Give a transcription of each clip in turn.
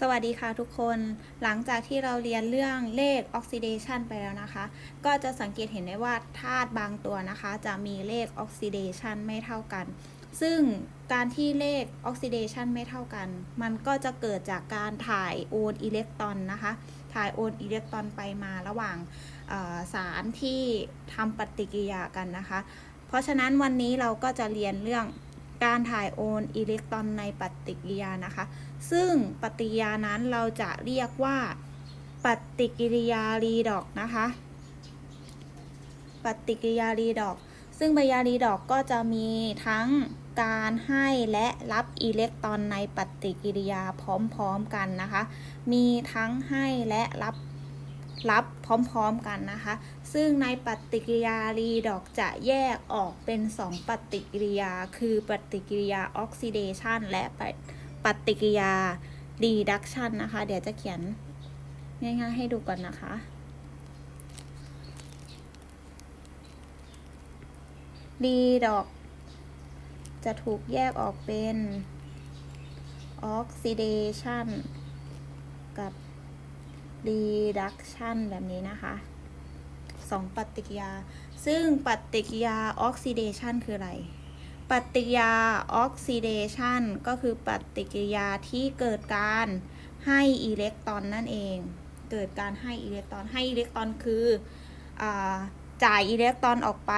สวัสดีค่ะทุกคนหลังจากที่เราเรียนเรื่องเลขออกซิเดชันไปแล้วนะคะ ก็จะสังเกตเห็นได้ว่าธาตุบางตัวนะคะ จะมีเลขออกซิเดชันไม่เท่ากัน ซึ่งการที่เลขออกซิเดชันไม่เท่ากัน มันก็จะเกิดจากการถ่ายโอนอิเล็กตรอนนะคะ ถ่ายโอนอิเล็กตรอนไปมาระหว่างสารที่ทำปฏิกิริยากันนะคะ เพราะฉะนั้นวันนี้เราก็จะเรียนเรื่อง การถ่ายโอนอิเล็กตรอนในปฏิกิริยานะคะ ซึ่งปฏิกิริยานั้นเราจะเรียกว่า ปฏิกิริยารีดอกนะคะ ปฏิกิริยารีดอก ซึ่งปฏิกิริยารีดอกก็จะมีทั้งการให้และรับอิเล็กตรอนในปฏิกิริยาพร้อมๆกันนะคะ มีทั้งให้และรับ รับพร้อมๆกันนะคะ ซึ่งในปฏิกิริยารีดอกจะแยกออกเป็น 2 ปฏิกิริยา คือปฏิกิริยาออกซิเดชันและปฏิกิริยา reduction นะคะ เดี๋ยวจะเขียนง่ายๆให้ดูก่อนนะคะ redox จะถูกแยกออกเป็น oxidation กับ reduction แบบนี้นะคะสองปฏิกิริยา ซึ่งปฏิกิริยา oxidation คืออะไร ปฏิกิริยาออกซิเดชันก็คือปฏิกิริยาที่เกิดการให้อิเล็กตรอนนั่นเอง เกิดการให้อิเล็กตรอน ให้อิเล็กตรอนคืออจ่ายอิเล็กตรอนออกไป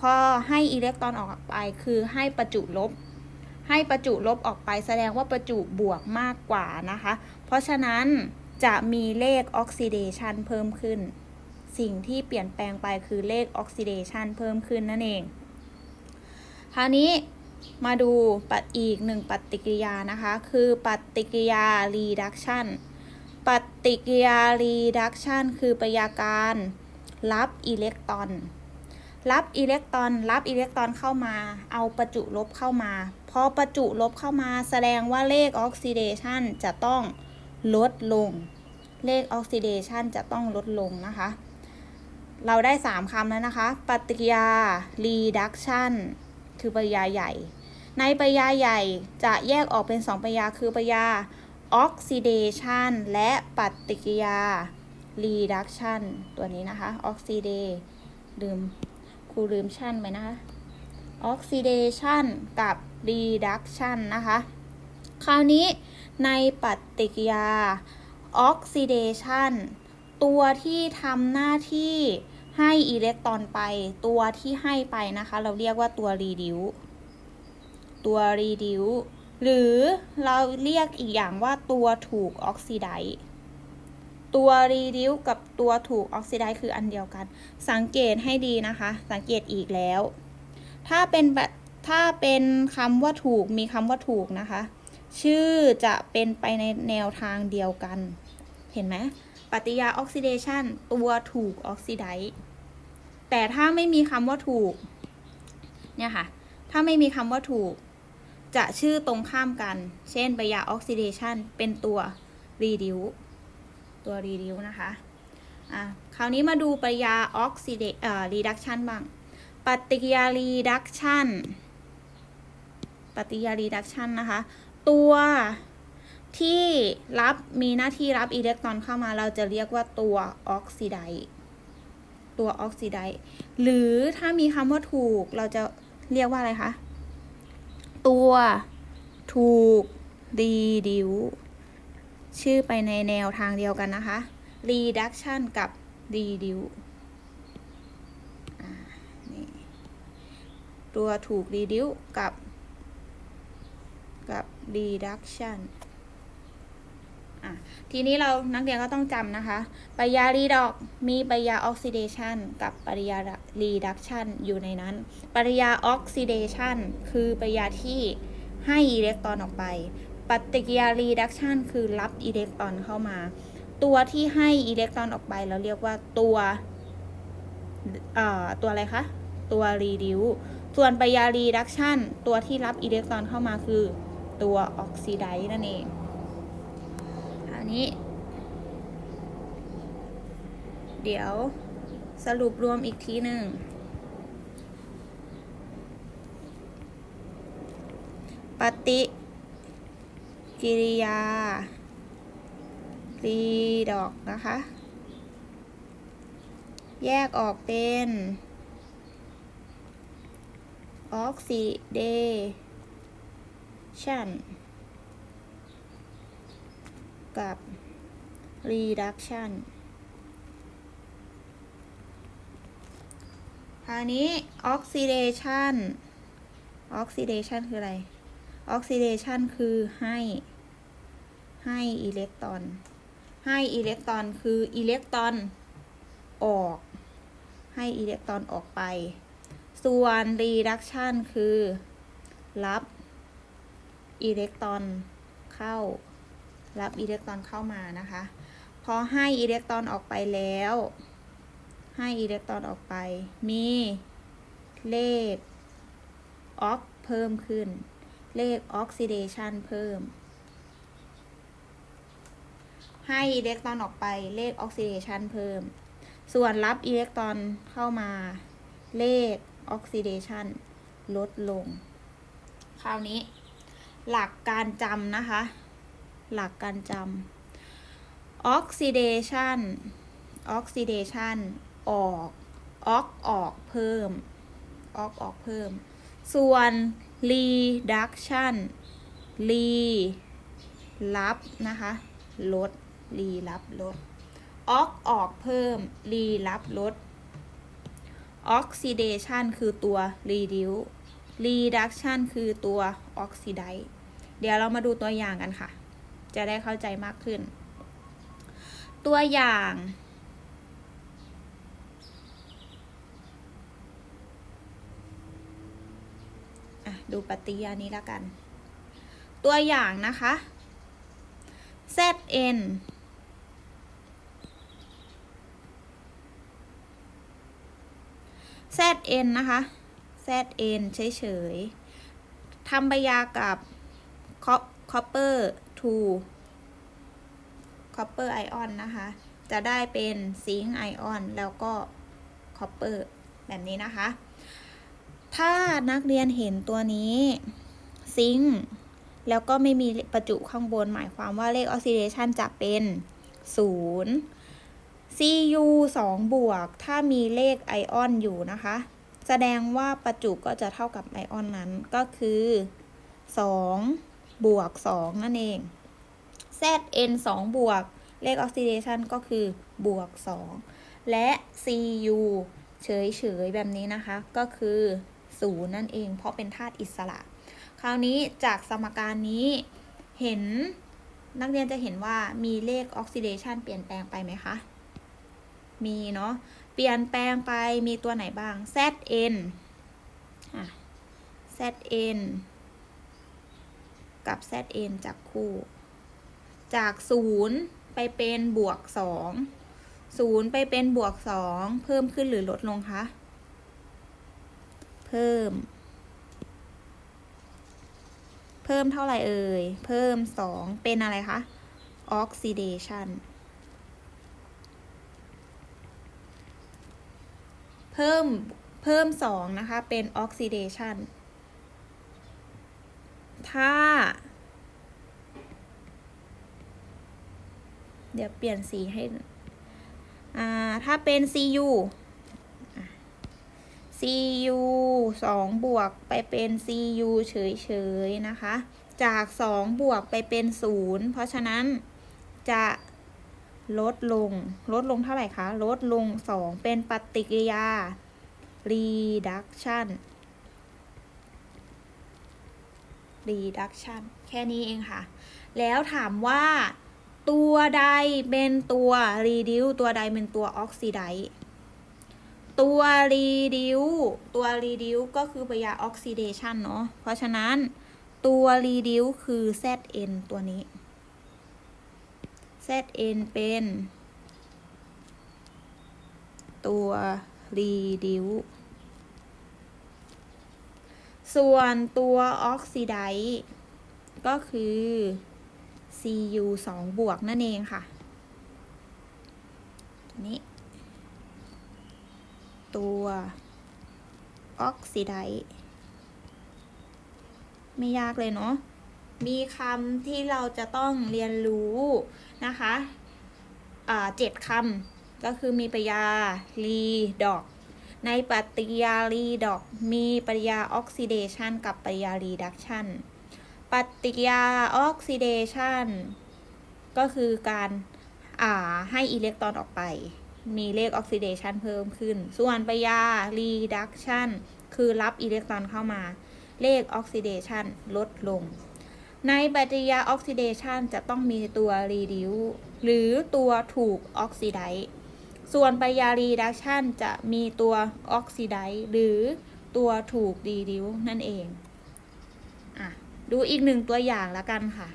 พอให้อิเล็กตรอนออกไป คือให้ประจุลบ ให้ประจุลบออกไปแสดงว่าประจุบวกมากกว่านะคะ เพราะฉะนั้น จะมีเลขออกซิเดชันเพิ่มขึ้น สิ่งที่เปลี่ยนแปลงไปคือเลขออกซิเดชันเพิ่มขึ้นนั่นเอง คราวนี้มาดูปัดอีกหนึ่งปฏิกิริยานะคะ คือปฏิกิริยา reduction ปฏิกิริยา reduction คือปฏิกิริยาการรับอิเล็กตรอน รับอิเล็กตรอน รับอิเล็กตรอนเข้ามา เอาประจุลบเข้ามา พอประจุลบเข้ามาแสดงว่าเลขออกซิเดชันจะต้อง ลดลง เลขออกซิเดชันจะต้องลดลงนะคะ เราได้ 3คำแล้วนะคะ ปฏิกิริยา reduction คือปริยาใหญ่ ในปริยาใหญ่จะแยกออกเป็น 2ปริยาคือปริยา oxidation และปฏิกิริยา reduction ตัวนี้นะคะ oxidate ลืมครูลืมชั่นไปนะคะ oxidation กับ reduction นะคะ คราวนี้ ในปฏิกิริยา oxidation ตัวที่ทำหน้าที่ให้อิเล็กตรอนไป ตัวที่ให้ไปนะคะ เราเรียกว่าตัว reduce ตัว reduce หรือเราเรียกอีกอย่างว่าตัวถูกออกซิไดซ์ตัว reduce กับตัวถูกออกซิไดซ์คืออันเดียวกัน สังเกตให้ดีนะคะ สังเกตอีกแล้ว ถ้าเป็นถ้าเป็นคำว่าถูกมีคำว่าถูกนะคะ ชื่อจะเป็นไปในแนวทางเดียวกัน เห็นไหมปฏิกยาออกซิเดชันตัวถูกออกซิไดซ์แต่ถ้าไม่มีคำว่าถูก เนี่ยค่ะ ถ้าไม่มีคำว่าถูก จะชื่อตรงข้ามกัน เช่นปฏิกยาออกซิเดชันเป็นตัว reduce ตัว reduce นะคะอะคราวนี้มาดูปฏิกยาออกซิเดเอ่อ reduction บ้าง ปฏิกิริยา reduction ปฏิกิริยา reduction นะคะ ตัวที่รับมีหน้าที่รับอิเล็กตรอนเข้ามาเราจะเรียกว่าตัวออกซิไดซ์ตัวออกซิไดซ์หรือถ้ามีคำว่าถูกเราจะเรียกว่าอะไรคะ ตัวถูก reduce ชื่อไปในแนวทางเดียวกันนะคะ reduction กับ reduce ตัวถูก reduce กับ reduction อะทีนี้เรานักเรียนก็ต้องจำนะคะ ปริยารีดอกมีปริยาออกซิเดชันกับปริยารีดักชันอยู่ในนั้น ปริยาออกซิเดชันคือปริยาที่ให้อิเล็กตรอนออกไป ปฏิกิริยารีดักชันคือรับอิเล็กตรอนเข้ามา ตัวที่ให้อิเล็กตรอนออกไปเราเรียกว่าตัวตัวอะไรคะ ตัว reduce ส่วนปริยา reduction ตัวที่รับอิเล็กตรอนเข้ามาคือ ตัวออกซิไดซ์นั่นเองอันนี้ เดี๋ยวสรุปรวมอีกทีหนึ่งปฏิกิริยาดอกนะคะ แยกออกเป็นออกซิเด ชันกับ reduction คราวนี้ oxidation oxidation คืออะไร oxidation คือให้ให้อิเล็กตรอน ให้อิเล็กตรอนคืออิเล็กตรอนออก ให้อิเล็กตรอนออกไป ส่วน reduction คือ รับ อิเล็กตรอนเข้า รับอิเล็กตรอนเข้ามานะคะ พอให้อิเล็กตรอนออกไปแล้ว ให้อิเล็กตรอนออกไป มีเลขออกเพิ่มขึ้น เลขออกซิเดชันเพิ่ม ให้อิเล็กตรอนออกไป เลขออกซิเดชันเพิ่ม ส่วนรับอิเล็กตรอนเข้ามา เลขออกซิเดชันลดลง คราวนี้ หลักการจำนะคะ หลักการจำ oxidation oxidation ออกออกออกเพิ่มออกออกเพิ่ม ส่วน reduction re รับนะคะ ลด re รับลด ออกออกเพิ่ม re รับลด oxidation คือตัว reduce reduction คือตัว oxidize เดี๋ยวเรามาดูตัวอย่างกันค่ะ จะได้เข้าใจมากขึ้น ตัวอย่างดูปฏิยานี้แล้วกัน ตัวอย่างนะคะ Zn Zn นะคะ Zn เฉยๆทำปฏิกิริยากับ copper 2 copper ion นะคะ จะได้เป็นซิงค์ไอออนแล้วก็ copper แบบนี้นะคะ ถ้านักเรียนเห็นตัวนี้ซิงค์แล้วก็ไม่มีประจุข้างบนหมายความว่าเลขออกซิเดชันจะเป็น 0 Cu 2 บวก ถ้ามีเลขไอออนอยู่นะคะ แสดงว่าประจุก็จะเท่ากับไอออนนั้นก็คือ2บวก2นั่นเอง Zn 2บวกเลขออกซิเดชันก็คือบวก 2 และ Cu เฉยๆแบบนี้นะคะก็คือ0นั่นเอง เพราะเป็นธาตุอิสระ คราวนี้จากสมการนี้เห็นนักเรียนจะเห็นว่ามีเลขออกซิเดชันเปลี่ยนแปลงไปไหมคะ มีเนาะ เปลี่ยนแปลงไปมีตัวไหนบ้าง Zn อะ Zn กับ Zn จากคู่ จาก 0 ไปเป็นบวก 2 0 ไปเป็นบวก 2 เพิ่มขึ้นหรือลดลงคะ เพิ่ม เพิ่มเท่าไหร่เอ่ย เพิ่ม 2 เป็นอะไรคะ oxidation เพิ่มเพิ่ม 2 นะคะ เป็น oxidation ถ้า เดี๋ยวเปลี่ยนสีให้อ่าถ้าเป็น Cu Cu 2 บวกไปเป็น Cu เฉย ๆ นะคะ จาก 2 บวกไปเป็น 0 เพราะฉะนั้นจะ ลดลง ลดลงเท่าไหร่คะ ลดลง 2 เป็นปฏิกิริยา reduction reduction แค่นี้เองค่ะ แล้วถามว่าตัวใดเป็นตัว reduce ตัวใดเป็นตัว oxidize ตัว reduce ตัว reduce ก็คือปฏิกิริยา oxidation เนาะ เพราะฉะนั้นตัว reduce คือ Zn ตัวนี้ Zn เป็น ตัว reduce ส่วนตัว oxidize ก็คือ Cu 2 บวกนั่นเองค่ะ ตัวนี้ ตัว oxidize ไม่ยากเลยเนาะ มีคำที่เราจะต้องเรียนรู้นะคะอ่าเจ็ดคำก็คือมีปริยารีดอก ในปฏิกิริยารีดอก มีปฏิกิริยาออกซิเดชันกับปฏิกิริยารีดักชันปฏิกิริยาออกซิเดชันก็คือการอ่าให้อิเล็กตรอนออกไป มีเลขออกซิเดชันเพิ่มขึ้น ส่วนปฏิกิริยารีดักชันคือรับอิเล็กตรอนเข้ามา เลขออกซิเดชันลดลง ในปฏิกิริยาออกซิเดชันจะต้องมีตัวรีดิวหรือตัวถูกออกซิไดซ์ส่วนปฏิกิริยารีดักชันจะมีตัวออกซิไดซ์หรือตัวถูกรีดิวนั่นเองอะดูอีกหนึ่งตัวอย่างแล้วกันค่ะ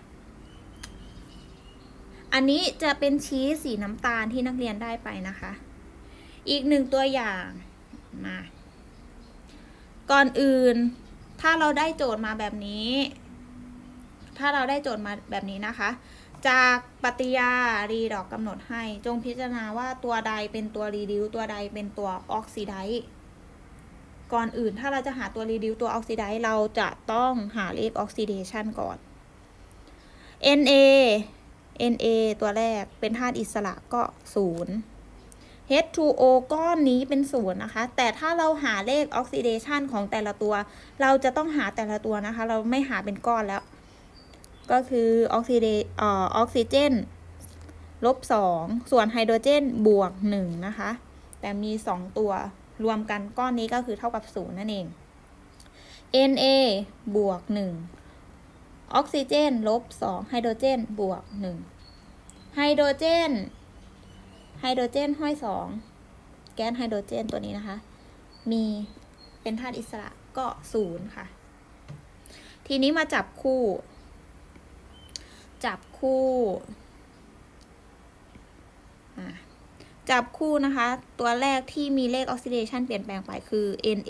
อันนี้จะเป็นชี้สีน้ำตาลที่นักเรียนได้ไปนะคะ อีกหนึ่งตัวอย่างมาก่อนอื่นถ้าเราได้โจทย์มาแบบนี้ ถ้าเราได้โจทย์มาแบบนี้นะคะ จากปฏิยารีดอกกำหนดให้ จงพิจารณาว่าตัวใดเป็นตัวรีดิวตัวใดเป็นตัวออกซิไดซ์ก่อนอื่นถ้าเราจะหาตัวรีดิวตัวออกซิไดซ์เราจะต้องหาเลขออกซิเดชันก่อน Na Na ตัวแรกเป็นธาตุอิสระก็ศูนย์ H2O ก้อนนี้เป็นศูนย์นะคะ แต่ถ้าเราหาเลขออกซิเดชันของแต่ละตัว เราจะต้องหาแต่ละตัวนะคะ เราไม่หาเป็นก้อนแล้ว ก็คือออกซิเดอออกซิเจนลบสองส่วนไฮโดรเจนบวกหนึ่งนะคะ แต่มีสองตัวรวมกันก้อนนี้ก็คือเท่ากับศูนย์นั่นเอง Na บวกหนึ่งออกซิเจนลบสองไฮโดรเจนบวกหนึ่งไฮโดรเจน ไฮโดรเจนห้อยสองแก๊สไฮโดรเจนตัวนี้นะคะ มีเป็นธาตุอิสระก็ศูนย์ค่ะ ทีนี้มาจับคู่ จับคู่จับคู่นะคะ ตัวแรกที่มีเลขออกซิเดชันเปลี่ยนแปลงไปคือ Na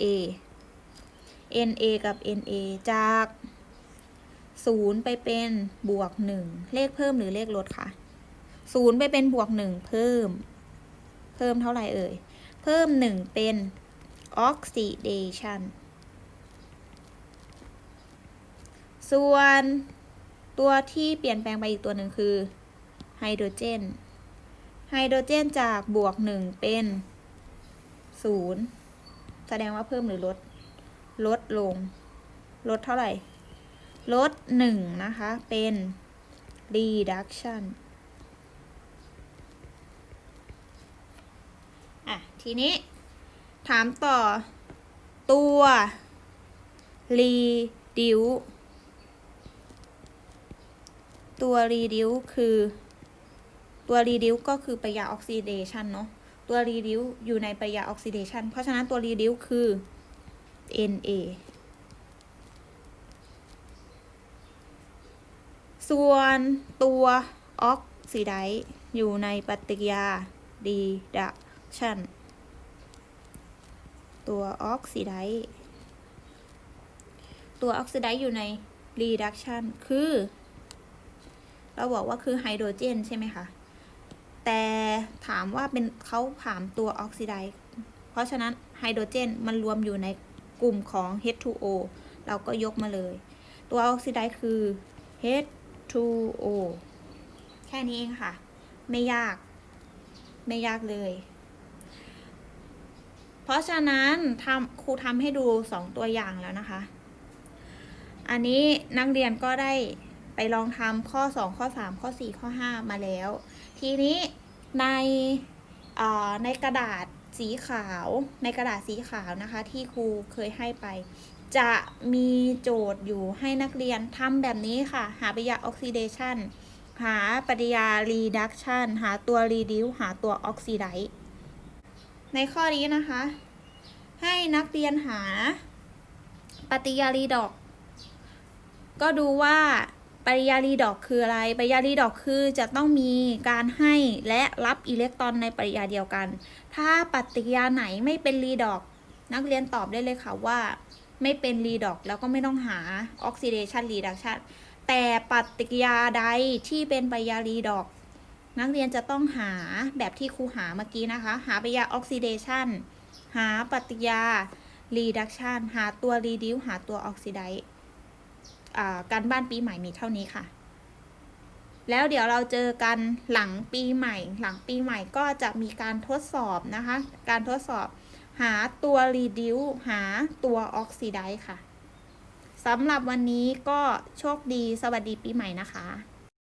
Na กับ Na จากศูนย์ไปเป็นบวกหนึ่งเลขเพิ่มหรือเลขลดคะศูนย์ไปเป็นบวกหนึ่งเพิ่ม เพิ่มเท่าไหร่เอ่ย เพิ่มหนึ่งเป็นออกซิเดชันส่วน ตัวที่เปลี่ยนแปลงไปอีกตัวหนึ่งคือไฮโดรเจน ไฮโดรเจนจากบวกหนึ่งเป็นศูนย์แสดงว่าเพิ่มหรือลด ลดลง ลดเท่าไหร่ ลดหนึ่งนะคะ เป็น reduction อะ ทีนี้ ถามต่อตัว reduce ตัว reduce คือ ตัว reduce ก็คือปฏิกิริยาออกซิเดชันเนาะ ตัว reduce อยู่ในปฏิกิริยาออกซิเดชันเพราะฉะนั้นตัว reduce คือ Na ส่วนตัวออกซิไดอยู่ในปฏิกิริยา reduction ตัวออกซิไดตัวออกซิไดอยู่ใน reduction คือ เราบอกว่าคือไฮโดรเจนใช่ไหมคะ แต่ถามว่าเป็นเขาถามตัวออกซิไดซ์เพราะฉะนั้นไฮโดรเจนมันรวมอยู่ในกลุ่มของ H2O เราก็ยกมาเลย ตัวออกซิไดซ์คือ H2O แค่นี้เองค่ะ ไม่ยาก ไม่ยากเลย เพราะฉะนั้นทำครูทำให้ดูสองตัวอย่างแล้วนะคะ อันนี้นักเรียนก็ได้ ไปลองทำข้อ 2 ข้อ 3 ข้อ 4 ข้อ 5 มาแล้ว ทีนี้ในในกระดาษสีขาวในกระดาษสีขาวนะคะ ที่ครูเคยให้ไป จะมีโจทย์อยู่ให้นักเรียนทำแบบนี้ค่ะ หาปฏิกิริยาออกซิเดชันหาปฏิกิริยารีดักชันหาตัวรีดิวหาตัวออกซิไดซ์ในข้อนี้นะคะ ให้นักเรียนหาปฏิกิริยารีดอกก็ดูว่า ปริยารีดอกคืออะไร ปริยารีดอกคือจะต้องมีการให้และรับอิเล็กตรอนในปริยาเดียวกัน ถ้าปฏิกิริยาไหนไม่เป็นรีดอก นักเรียนตอบได้เลยค่ะว่า ไม่เป็นรีดอกแล้วก็ไม่ต้องหาออกซิเดชันรีดักชันแต่ปฏิกิริยาใดที่เป็นปริยารีดอก นักเรียนจะต้องหาแบบที่ครูหาเมื่อกี้นะคะ หาปฏิกิริยาออกซิเดชันหาปฏิกิริยารีดักชันหาตัวรีดิวหาตัวออกซิไดซ์ การบ้านปีใหม่มีเท่านี้ค่ะ แล้วเดี๋ยวเราเจอกันหลังปีใหม่ หลังปีใหม่ก็จะมีการทดสอบนะคะ การทดสอบหาตัว reduce หาตัว oxidize ค่ะสำหรับวันนี้ก็โชคดีสวัสดีปีใหม่นะคะ